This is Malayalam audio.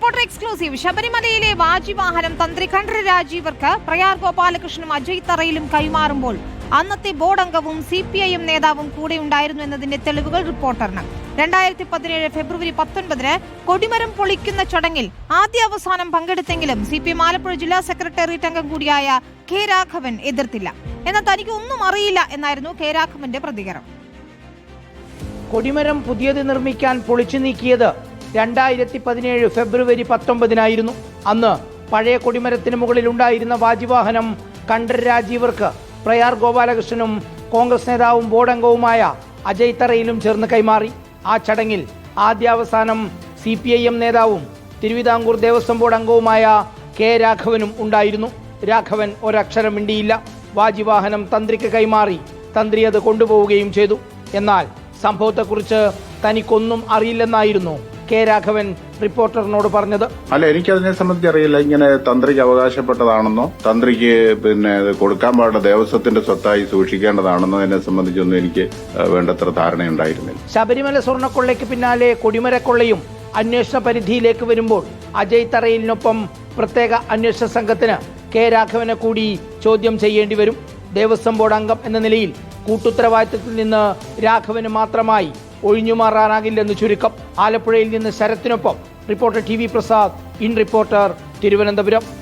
Reporter exclusive. ശബരിമലയിലെ വാജിവാഹനം തന്ത്രി കണ്ഠര രാജീവർക്ക് പ്രയാർ ഗോപാലകൃഷ്ണനും അജയ് തറയിലും കൈമാറുമ്പോൾ അന്നത്തെ ബോർഡ് അംഗവും സി പി ഐ എം നേതാവും കൂടെ ഉണ്ടായിരുന്നു എന്നതിന്റെ തെളിവുകൾ റിപ്പോർട്ടറിന്. രണ്ടായിരത്തി പതിനേഴ് ഫെബ്രുവരി പത്തൊൻപതിന് കൊടിമരം പൊളിക്കുന്ന ചടങ്ങിൽ ആദ്യ അവസാനം പങ്കെടുത്തെങ്കിലും സി പി ആലപ്പുഴ ജില്ലാ സെക്രട്ടേറിയറ്റ് അംഗം കൂടിയായ കെ രാഘവൻ എതിർത്തില്ല. എന്നാൽ തനിക്ക് ഒന്നും അറിയില്ല എന്നായിരുന്നു കെ രാഘവന്റെ പ്രതികരണം. കൊടിമരം പുതിയത് നിർമ്മിക്കാൻ പൊളിച്ചു നീക്കിയത് രണ്ടായിരത്തി പതിനേഴ് ഫെബ്രുവരി പത്തൊമ്പതിനായിരുന്നു. അന്ന് പഴയ കൊടിമരത്തിന് മുകളിൽ ഉണ്ടായിരുന്ന വാജിവാഹനം കണ്ഠര രാജീവർക്ക് പ്രയാർ ഗോപാലകൃഷ്ണനും കോൺഗ്രസ് നേതാവും ബോർഡംഗവുമായ അജയ് തറയിലും ചേർന്ന് കൈമാറി. ആ ചടങ്ങിൽ ആദ്യാവസാനം സി പി ഐ എം നേതാവും തിരുവിതാംകൂർ ദേവസ്വം ബോർഡ് അംഗവുമായ കെ രാഘവനും ഉണ്ടായിരുന്നു. രാഘവൻ ഒരക്ഷരം മിണ്ടിയില്ല. വാജിവാഹനം തന്ത്രിക്ക് കൈമാറി തന്ത്രി അത് കൊണ്ടുപോവുകയും ചെയ്തു. എന്നാൽ സംഭവത്തെക്കുറിച്ച് തനിക്കൊന്നും അറിയില്ലെന്നായിരുന്നു കെ രാഘവൻ റിപ്പോർട്ടറിനോട് പറഞ്ഞത്. അല്ല എനിക്കതിനെ സംബന്ധിച്ച് അറിയില്ല. ഇങ്ങനെ തന്ത്രിക്ക് അവകാശപ്പെട്ടതാണെന്നോ തന്ത്രിക്ക് പിന്നെ കൊടുക്കാൻ പാടുന്ന ദേവസ്വത്തിന്റെ സ്വത്തായി സൂക്ഷിക്കേണ്ടതാണെന്നോ എന്നെ സംബന്ധിച്ചൊന്നും എനിക്ക് വേണ്ടത്ര ധാരണയുണ്ടായിരുന്നില്ല. ശബരിമല സ്വർണക്കൊള്ളയ്ക്ക് പിന്നാലെ കൊടിമരക്കൊള്ളയും അന്വേഷണ പരിധിയിലേക്ക് വരുമ്പോൾ അജയ് തറയിലിനൊപ്പം പ്രത്യേക അന്വേഷണ സംഘത്തിന് കെ രാഘവനെ കൂടി ചോദ്യം ചെയ്യേണ്ടി വരും. ദേവസ്വം ബോർഡ് അംഗം എന്ന നിലയിൽ കൂട്ടുത്തരവാദിത്തത്തിൽ നിന്ന് രാഘവന് മാത്രമായി ഒഴിഞ്ഞുമാറാനാകില്ലെന്ന് ചുരുക്കം. ആലപ്പുഴയിൽ നിന്ന് ശരത്തിനൊപ്പം. Reporter T V Prasad. In reporter Thiruvananthapuram.